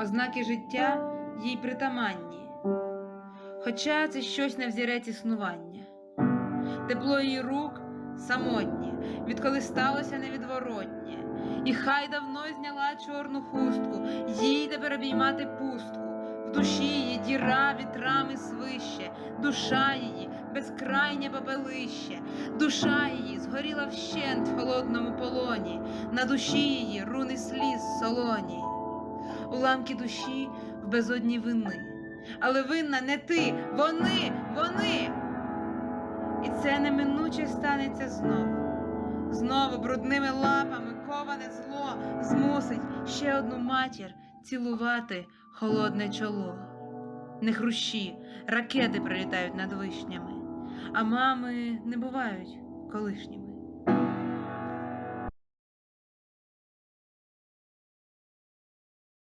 ознаки життя їй притаманні, хоча це щось на взірець існування, тепло її рук самотнє, відколи сталося невідворотнє, і хай давно зняла чорну хустку, їй тепер обіймати пустку. В душі її діра вітрами свище, душа її безкрайнє попелище, душа її згоріла вщент в холодному полоні, на душі її руни сліз солоні, уламки душі в безодні вини. Але винна не ти, вони, вони. І це неминуче станеться знов. Знову брудними лапами коване зло змусить ще одну матір цілувати холодне чоло. Не хрущі, ракети прилітають над вишнями, а мами не бувають колишніми.